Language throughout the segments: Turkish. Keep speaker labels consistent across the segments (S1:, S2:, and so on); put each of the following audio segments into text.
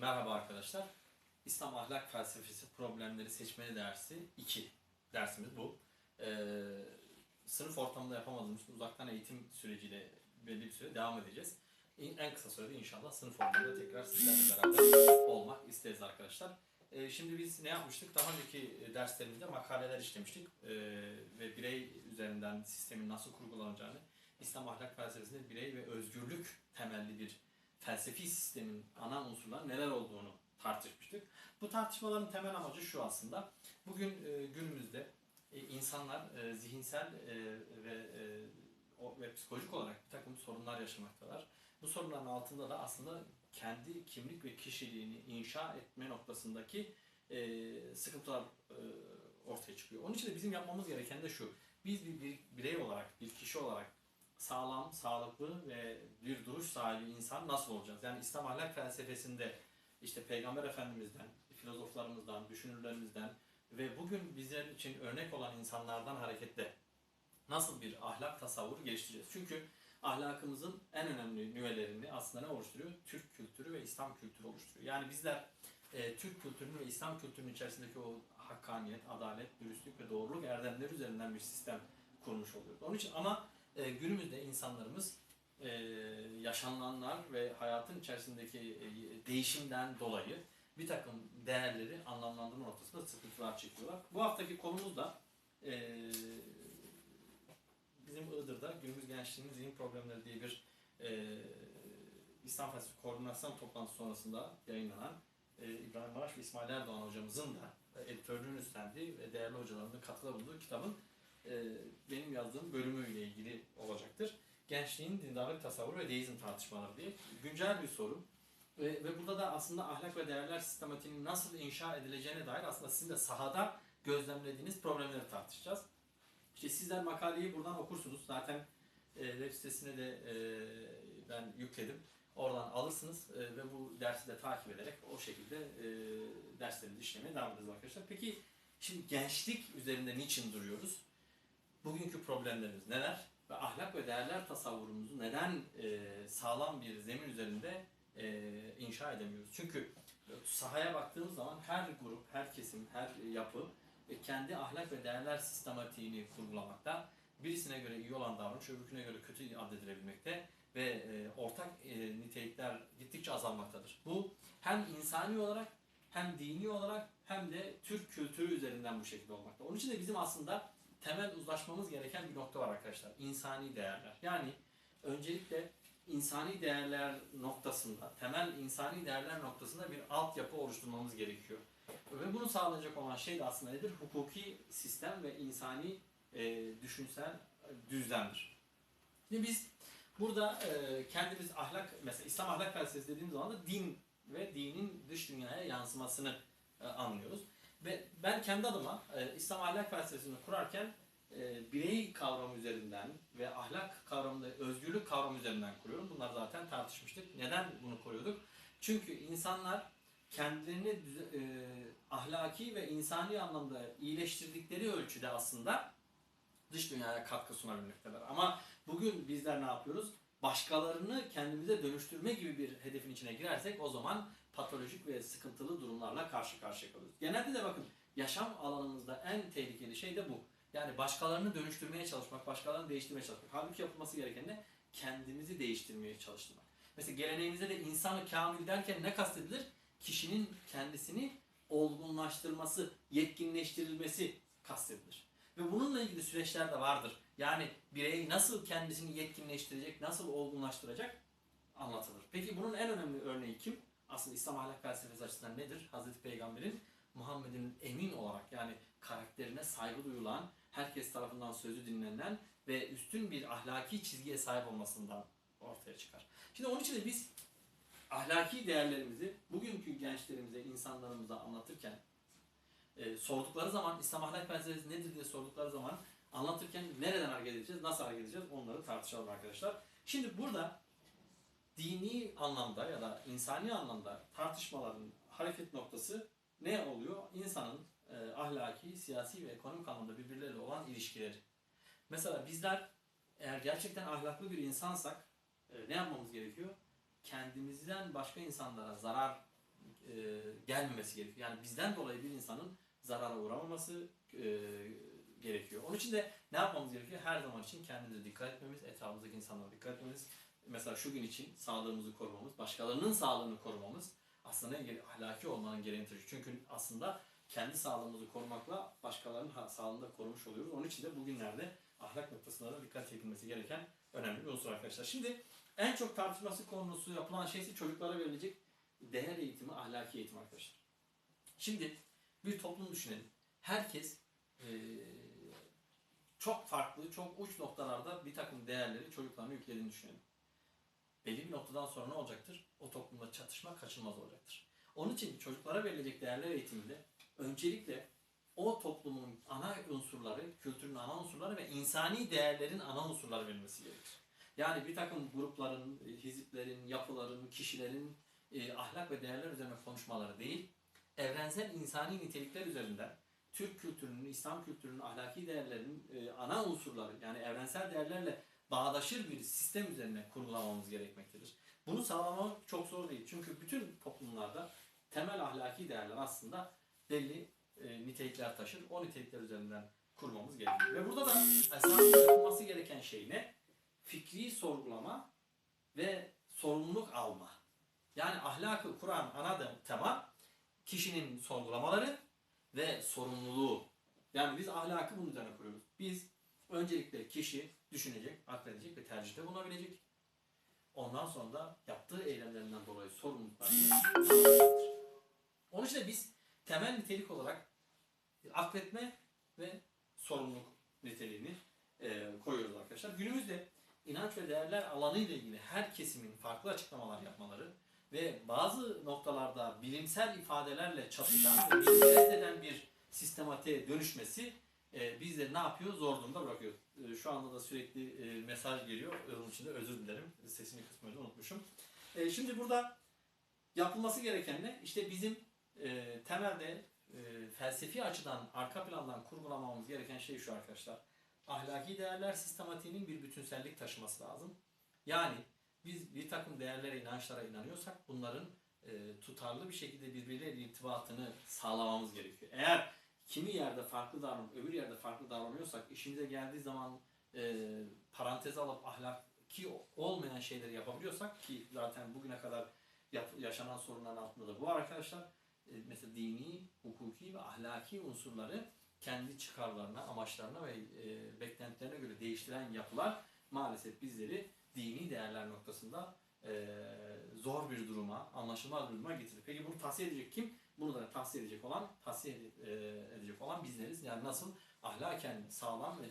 S1: Merhaba arkadaşlar. İslam ahlak felsefesi problemleri seçmeli dersi 2 dersimiz bu. Ee, sınıf ortamında yapamadığımız uzaktan eğitim süreciyle belli bir süre devam edeceğiz. En kısa sürede inşallah sınıf ortamında tekrar sizlerle beraber olmak isteriz arkadaşlar. Ee, şimdi biz ne yapmıştık? Daha önceki derslerimizde makaleler işlemiştik Ee, ve birey üzerinden sistemin nasıl kurgulanacağını, İslam ahlak felsefesinde birey ve özgürlük temelli bir felsefi sistemin ana unsurları neler olduğunu tartışmıştık. Bu tartışmaların temel amacı şu aslında. Bugün e, günümüzde e, insanlar e, zihinsel e, ve e, o, ve psikolojik olarak bir takım sorunlar yaşamaktalar. Bu sorunların altında da aslında kendi kimlik ve kişiliğini inşa etme noktasındaki e, sıkıntılar e, ortaya çıkıyor. Onun için de bizim yapmamız gereken de şu. Biz bir, bir birey olarak, bir kişi olarak sağlam, sağlıklı ve bir duruş sahibi insan nasıl olacağız? Yani İslam ahlak felsefesinde işte Peygamber Efendimiz'den, filozoflarımızdan, düşünürlerimizden ve bugün bizler için örnek olan insanlardan hareketle nasıl bir ahlak tasavvuru geliştireceğiz? Çünkü ahlakımızın en önemli nüvelerini aslında ne oluşturuyor? Türk kültürü ve İslam kültürü oluşturuyor. Yani bizler e, Türk kültürünün ve İslam kültürünün içerisindeki o hakkaniyet, adalet, dürüstlük ve doğruluk erdemleri üzerinden bir sistem kurmuş oluyoruz. Onun için ama e, günümüzde insanlarımız e, yaşanılanlar ve hayatın içerisindeki e, değişimden dolayı bir takım değerleri anlamlandırma noktasında sıkıntılar çekiyorlar. Bu haftaki konumuz da e, bizim Iğdır'da günümüz gençliğinin zihin problemleri diye bir e, İslam Felsefe Koordinasyon toplantısı sonrasında yayınlanan e, İbrahim Maraş ve İsmail Erdoğan hocamızın da editörlüğünü üstlendiği ve değerli hocaların da bulunduğu kitabın e, benim yazdığım bölümüyle ilgili olacaktır. Gençliğin dindarlık tasavvuru ve deizm tartışmaları diye güncel bir soru. Ve, ve burada da aslında ahlak ve değerler sistematiğinin nasıl inşa edileceğine dair aslında sizin de sahada gözlemlediğiniz problemleri tartışacağız. İşte sizler makaleyi buradan okursunuz. Zaten e, web sitesine de e, ben yükledim. Oradan alırsınız e, ve bu dersi de takip ederek o şekilde e, derslerimizi işlemeye devam ederiz arkadaşlar. Peki şimdi gençlik üzerinde niçin duruyoruz? Bugünkü problemlerimiz neler? Ve ahlak ve değerler tasavvurumuzu neden e, sağlam bir zemin üzerinde e, inşa edemiyoruz? Çünkü sahaya baktığımız zaman her grup, her kesim, her yapı e, kendi ahlak ve değerler sistematiğini kurgulamakta. Birisine göre iyi olan davranış, öbürküne göre kötü addedilebilmekte ve e, ortak e, nitelikler gittikçe azalmaktadır. Bu hem insani olarak hem dini olarak hem de Türk kültürü üzerinden bu şekilde olmakta. Onun için de bizim aslında temel uzlaşmamız gereken bir nokta var arkadaşlar. İnsani değerler. Yani öncelikle insani değerler noktasında, temel insani değerler noktasında bir altyapı oluşturmamız gerekiyor. Ve bunu sağlayacak olan şey de aslında nedir? Hukuki sistem ve insani e, düşünsel düzlemdir. Şimdi biz burada e, kendimiz ahlak, mesela İslam ahlak felsefesi dediğimiz zaman da din ve dinin dış dünyaya yansımasını e, anlıyoruz. Ve ben kendi adıma e, İslam ahlak felsefesini kurarken e, birey kavramı üzerinden ve ahlak kavramı, özgürlük kavramı üzerinden kuruyorum. Bunlar zaten tartışmıştık. Neden bunu koruyorduk? Çünkü insanlar kendilerini e, ahlaki ve insani anlamda iyileştirdikleri ölçüde aslında dış dünyaya katkı sunabilmekteler. Ama bugün bizler ne yapıyoruz? Başkalarını kendimize dönüştürme gibi bir hedefin içine girersek o zaman patolojik ve sıkıntılı durumlarla karşı karşıya kalıyoruz. Genelde de bakın yaşam alanımızda en tehlikeli şey de bu. Yani başkalarını dönüştürmeye çalışmak, başkalarını değiştirmeye çalışmak. Halbuki yapılması gereken ne? Kendimizi değiştirmeye çalıştırmak. Mesela geleneğimizde de insanı kamil derken ne kastedilir? Kişinin kendisini olgunlaştırması, yetkinleştirilmesi kastedilir. Ve bununla ilgili süreçler de vardır. Yani birey nasıl kendisini yetkinleştirecek, nasıl olgunlaştıracak anlatılır. Peki bunun en önemli örneği kim? Aslında İslam ahlak felsefesi açısından nedir? Hazreti Peygamber'in Muhammed'in emin olarak yani karakterine saygı duyulan, herkes tarafından sözü dinlenen ve üstün bir ahlaki çizgiye sahip olmasından ortaya çıkar. Şimdi onun için de biz ahlaki değerlerimizi bugünkü gençlerimize, insanlarımıza anlatırken e, sordukları zaman İslam ahlak felsefesi nedir diye sordukları zaman anlatırken nereden hareket edeceğiz, nasıl hareket edeceğiz onları tartışalım arkadaşlar. Şimdi burada dini anlamda ya da insani anlamda tartışmaların hareket noktası ne oluyor? İnsanın e, ahlaki, siyasi ve ekonomik anlamda birbirleriyle olan ilişkileri. Mesela bizler eğer gerçekten ahlaklı bir insansak e, ne yapmamız gerekiyor? Kendimizden başka insanlara zarar e, gelmemesi gerekiyor. Yani bizden dolayı bir insanın zarara uğramaması e, gerekiyor. Onun için de ne yapmamız gerekiyor? Her zaman için kendimize dikkat etmemiz, etrafımızdaki insanlara dikkat etmemiz. Mesela şu gün için sağlığımızı korumamız, başkalarının sağlığını korumamız aslında gere- ahlaki olmanın gereğini. Çünkü aslında kendi sağlığımızı korumakla başkalarının sağlığını da korumuş oluyoruz. Onun için de bugünlerde ahlak noktasında da dikkat edilmesi gereken önemli bir unsur arkadaşlar. Şimdi en çok tartışması konusu yapılan şey ise çocuklara verilecek değer eğitimi, ahlaki eğitim arkadaşlar. Şimdi bir toplum düşünelim. Herkes eee, çok farklı, çok uç noktalarda bir takım değerleri çocuklarına yüklediğini düşünelim. Belli bir noktadan sonra ne olacaktır? O toplumda çatışma kaçınılmaz olacaktır. Onun için çocuklara verilecek değerler eğitiminde öncelikle o toplumun ana unsurları, kültürün ana unsurları ve insani değerlerin ana unsurları verilmesi gerekir. Yani bir takım grupların, e, hiziplerin, yapıların, kişilerin e, ahlak ve değerler üzerine konuşmaları değil, evrensel insani nitelikler üzerinden Türk kültürünün, İslam kültürünün, ahlaki değerlerin e, ana unsurları yani evrensel değerlerle bağdaşır bir sistem üzerine kurgulamamız gerekmektedir. Bunu sağlamak çok zor değil. Çünkü bütün toplumlarda temel ahlaki değerler aslında belli e, nitelikler taşır. O nitelikler üzerinden kurmamız gerekiyor. Ve burada da esas yapılması gereken şey ne? Fikri sorgulama ve sorumluluk alma. Yani ahlakı kuran ana tema kişinin sorgulamaları ve sorumluluğu. Yani biz ahlakı bunun üzerine kuruyoruz. Biz öncelikle kişi düşünecek, akledecek ve tercihte bulunabilecek. Ondan sonra da yaptığı eylemlerinden dolayı sorumluluklarını. Onun için de biz temel nitelik olarak akletme ve sorumluluk niteliğini e, koyuyoruz arkadaşlar. Günümüzde inanç ve değerler alanı ile ilgili her kesimin farklı açıklamalar yapmaları ve bazı noktalarda bilimsel ifadelerle çatışan ve reddeden bir sistematiğe dönüşmesi e, bizleri ne yapıyor? Zor durumda bırakıyor. E, şu anda da sürekli e, mesaj geliyor. Onun için de özür dilerim. Sesini kısmayı unutmuşum. E, şimdi burada yapılması gereken ne? İşte bizim e, temelde e, felsefi açıdan arka plandan kurgulamamız gereken şey şu arkadaşlar. Ahlaki değerler sistematiğinin bir bütünsellik taşıması lazım. Yani biz bir takım değerlere, inançlara inanıyorsak bunların e, tutarlı bir şekilde birbiriyle irtibatını sağlamamız gerekiyor. Eğer kimi yerde farklı davranıp öbür yerde farklı davranıyorsak işimize geldiği zaman e, paranteze alıp ahlaki olmayan şeyleri yapabiliyorsak ki zaten bugüne kadar yap- yaşanan sorunların altında da bu var arkadaşlar. E, mesela dini, hukuki ve ahlaki unsurları kendi çıkarlarına, amaçlarına ve e, beklentilerine göre değiştiren yapılar maalesef bizleri dini değerler noktasında e, zor bir duruma, anlaşılmaz bir duruma getirir. Peki bunu tahsil edecek kim? Bunu da tahsil edecek olan, tahsil ede- e, edecek olan bizleriz. Yani nasıl ahlaken sağlam ve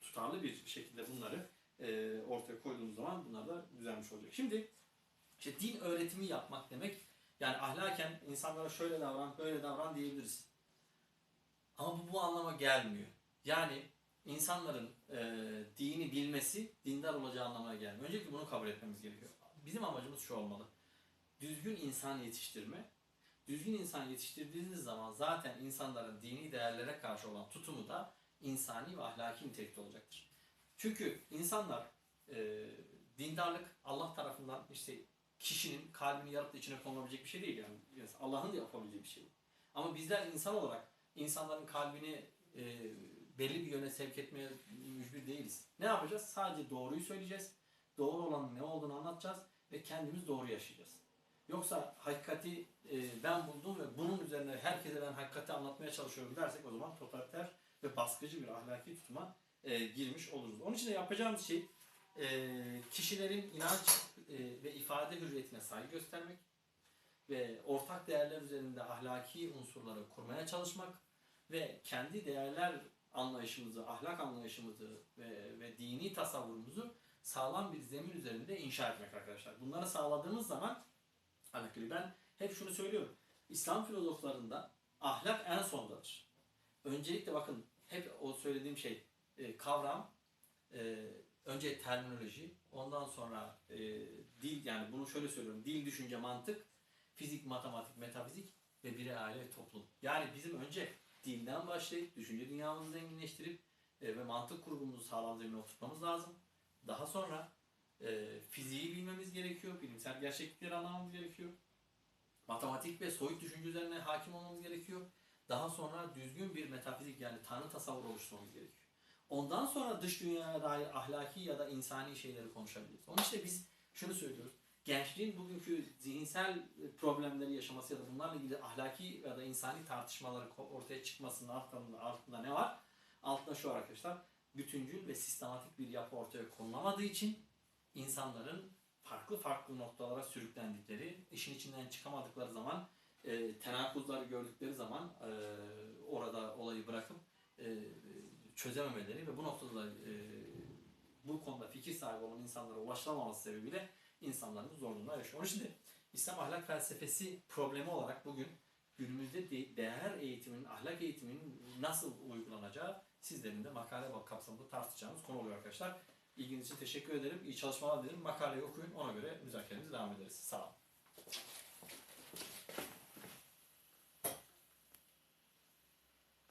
S1: tutarlı bir şekilde bunları e, ortaya koyduğumuz zaman bunlar da düzelmiş olacak. Şimdi işte din öğretimi yapmak demek yani ahlaken insanlara şöyle davran, böyle davran diyebiliriz. Ama bu bu anlama gelmiyor. Yani insanların e, dini bilmesi dindar olacağı anlamına gelmiyor. Öncelikle bunu kabul etmemiz gerekiyor. Bizim amacımız şu olmalı. Düzgün insan yetiştirme. Düzgün insan yetiştirdiğiniz zaman zaten insanların dini değerlere karşı olan tutumu da insani ve ahlaki nitelikte olacaktır. Çünkü insanlar e, dindarlık Allah tarafından işte kişinin kalbini yarıp da içine konulabilecek bir şey değil yani. Allah'ın da yapabileceği bir şey. Ama bizler insan olarak insanların kalbini e, belli bir yöne sevk etmeye mücbir değiliz. Ne yapacağız? Sadece doğruyu söyleyeceğiz. Doğru olanın ne olduğunu anlatacağız ve kendimiz doğru yaşayacağız. Yoksa hakikati e, ben buldum ve bunun üzerine herkese ben hakikati anlatmaya çalışıyorum dersek o zaman totaliter ve baskıcı bir ahlaki tutuma e, girmiş oluruz. Onun için de yapacağımız şey e, kişilerin inanç e, ve ifade hürriyetine saygı göstermek ve ortak değerler üzerinde ahlaki unsurları kurmaya çalışmak ve kendi değerler anlayışımızı, ahlak anlayışımızı ve, ve dini tasavvurumuzu sağlam bir zemin üzerinde inşa etmek arkadaşlar. Bunları sağladığımız zaman alakalı ben hep şunu söylüyorum. İslam filozoflarında ahlak en sondadır. Öncelikle bakın hep o söylediğim şey e, kavram, e, önce terminoloji, ondan sonra e, dil yani bunu şöyle söylüyorum. Dil, düşünce, mantık, fizik, matematik, metafizik ve birey, aile ve toplum. Yani bizim önce dilden başlayıp düşünce dünyamızı zenginleştirip e, ve mantık kurgumuzu sağlam zemine oturtmamız lazım. Daha sonra e, fiziği bilmemiz gerekiyor, bilimsel gerçeklikleri anlamamız gerekiyor. matematik ve soyut düşünce üzerine hakim olmamız gerekiyor. Daha sonra düzgün bir metafizik yani tanrı tasavvuru oluşturmamız gerekiyor. Ondan sonra dış dünyaya dair ahlaki ya da insani şeyleri konuşabiliriz. Onun için biz şunu söylüyoruz. Gençliğin bugünkü zihinsel problemleri yaşaması ya da bunlarla ilgili ahlaki ya da insani tartışmaları ortaya çıkmasının altında, altında ne var? Altında şu arkadaşlar. Bütüncül ve sistematik bir yapı ortaya konulamadığı için insanların farklı farklı noktalara sürüklendikleri, işin içinden çıkamadıkları zaman, e, tenakuzları gördükleri zaman e, orada olayı bırakıp e, çözememeleri ve bu noktada da e, bu konuda fikir sahibi olan insanlara ulaşılamaması sebebiyle insanların zorluğunda yaşıyor. Onun için de İslam ahlak felsefesi problemi olarak bugün günümüzde de- değer eğitiminin, ahlak eğitiminin nasıl uygulanacağı sizlerin de makale kapsamında tartışacağımız konu oluyor arkadaşlar. İlginiz için teşekkür ederim. İyi çalışmalar dilerim. Makaleyi okuyun. Ona göre müzakeremize devam ederiz. Sağ olun.